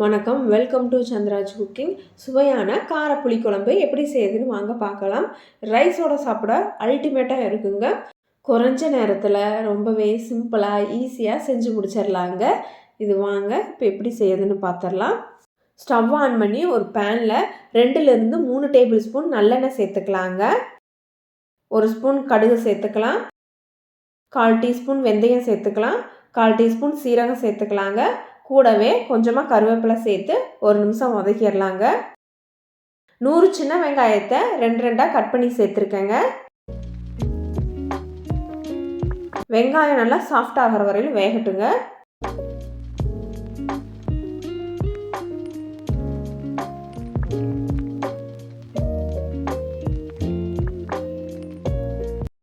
வணக்கம். Welcome to Chandraj cooking சுவையான கார புளிக்குழம்பு எப்படி செய்யுதுன்னு வாங்க பார்க்கலாம். ரைஸோட சாப்பிட அல்டிமேட்டாக இருக்குங்க. குறைஞ்ச நேரத்தில் ரொம்பவே சிம்பிளாக ஈஸியாக செஞ்சு முடிச்சிடலாங்க இது வாங்க இப்போ எப்படி செய்யுதுன்னு பார்த்துடலாம் ஸ்டவ் ஆன் பண்ணி ஒரு பேனில் ரெண்டுலேருந்து மூணு டேபிள் ஸ்பூன் நல்லெண்ணெய் சேர்த்துக்கலாங்க. ஒரு ஸ்பூன் கடுகு சேர்த்துக்கலாம். கால் டீஸ்பூன் வெந்தயம் சேர்த்துக்கலாம். கால் டீஸ்பூன் சீரகம் சேர்த்துக்கலாங்க. கூடவே கொஞ்சமாக கருவேப்பிலை சேர்த்து ஒரு நிமிஷம் வதக்கிடலாங்க. நூறு சின்ன வெங்காயத்தை ரெண்டு ரெண்டாக கட் பண்ணி சேர்த்துருக்கேங்க. வெங்காயம் நல்லா சாஃப்ட் ஆகிற வரையிலும் வேகட்டுங்க.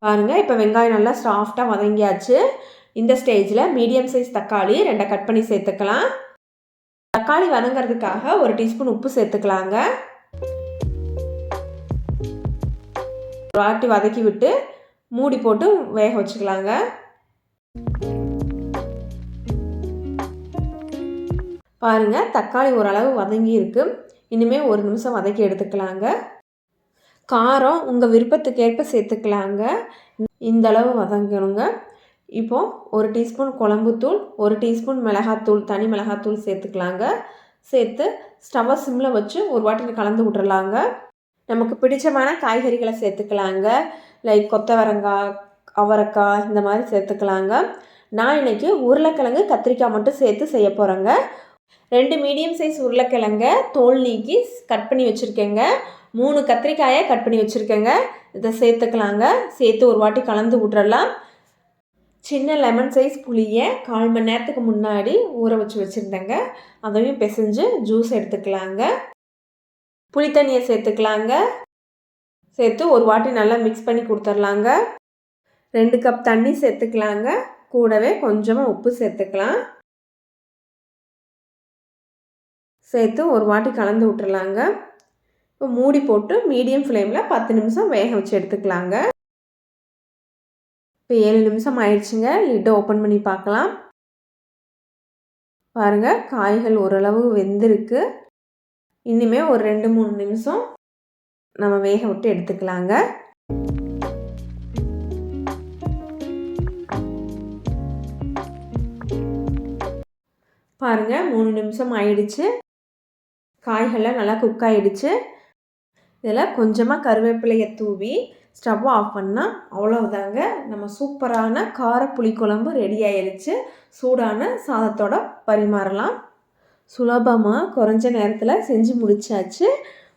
பாருங்கள் இப்போ வெங்காயம் நல்லா சாஃப்டாக வதங்கியாச்சு. இந்த ஸ்டேஜில் மீடியம் சைஸ் தக்காளி ரெண்டை கட் பண்ணி சேர்த்துக்கலாம். தக்காளி வதங்கிறதுக்காக ஒரு டீஸ்பூன் உப்பு சேர்த்துக்கலாங்க. வாட்டி வதக்கி விட்டு மூடி போட்டு வேக வச்சுக்கலாங்க. பாருங்கள் தக்காளி ஓரளவு வதங்கி இருக்கு. இனிமேல் ஒரு நிமிஷம் வதக்கி எடுத்துக்கலாங்க. காரம் உங்கள் விருப்பத்துக்கேற்ப சேர்த்துக்கலாங்க. இந்தளவு வதங்கணுங்க. இப்போது ஒரு டீஸ்பூன் குழம்புத்தூள் ஒரு டீஸ்பூன் மிளகாத்தூள் தனி மிளகாத்தூள் சேர்த்துக்கலாங்க. சேர்த்து ஸ்டவ்வை சிம்மில் வச்சு ஒரு வாட்டி கலந்து விட்றலாங்க நமக்கு பிடிச்சமான காய்கறிகளை சேர்த்துக்கலாங்க. லைக் கொத்தவரங்காய் அவரைக்காய் இந்த மாதிரி சேர்த்துக்கலாங்க. நான் இன்றைக்கி உருளைக்கிழங்கு கத்திரிக்காய் மட்டும் சேர்த்து செய்ய போகிறேங்க ரெண்டு மீடியம் சைஸ் உருளைக்கிழங்க தோல் நீக்கி கட் பண்ணி வச்சுருக்கேங்க. மூணு கத்திரிக்காயை கட் பண்ணி வச்சுருக்கேங்க. இதை சேர்த்துக்கலாங்க. சேர்த்து ஒரு வாட்டி கலந்து விட்றலாம் சின்ன லெமன் சைஸ் புளியை கால் மணி நேரத்துக்கு முன்னாடி ஊற வச்சு வச்சுருந்தேங்க. அதையும் பிசைஞ்சு ஜூஸ் எடுத்துக்கலாங்க. புளி தண்ணியை சேர்த்துக்கலாங்க. சேர்த்து ஒரு வாட்டி நல்லா மிக்ஸ் பண்ணி கொடுத்துர்லாங்க. ரெண்டு கப் தண்ணி சேர்த்துக்கலாங்க. கூடவே கொஞ்சமாக உப்பு சேர்த்துக்கலாம். சேர்த்து ஒரு வாட்டி கலந்து விட்டுறலாங்க இப்போ மூடி போட்டு மீடியம் ஃப்ளேமில் பத்து நிமிஷம் வேக வச்சு எடுத்துக்கலாங்க. இப்போ ஏழு நிமிஷம் ஆயிடுச்சுங்க. லிட்டை ஓப்பன் பண்ணி பார்க்கலாம். பாருங்கள் காய்கள் ஓரளவு வெந்திருக்கு. இனிமே ஒரு ரெண்டு மூணு நிமிஷம் நம்ம வேக விட்டு எடுத்துக்கலாங்க. பாருங்கள் மூணு நிமிஷம் ஆயிடுச்சு. காய்கள்லாம் நல்லா குக் ஆகிடுச்சு இதில் கொஞ்சமாக கருவேப்பிலையை தூவி ஸ்டவ் ஆஃப் பண்ணால் அவ்வளோதாங்க நம்ம சூப்பரான கார புளிக்குழம்பு ரெடி ஆயிடுச்சு சூடான சாதத்தோட பரிமாறலாம். சுலபமாக குறைஞ்ச நேரத்தில் செஞ்சு முடிச்சாச்சு.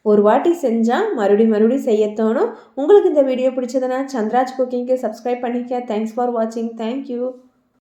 ஒரு வாட்டி செஞ்சால் மறுபடியும் மறுபடியும் செய்ய தோணும். உங்களுக்கு இந்த வீடியோ பிடிச்சதுன்னா சந்திராஜ் குக்கிங்க்கு சப்ஸ்கிரைப் பண்ணிக்க. தேங்க்ஸ் ஃபார் வாட்சிங் தேங்க்யூ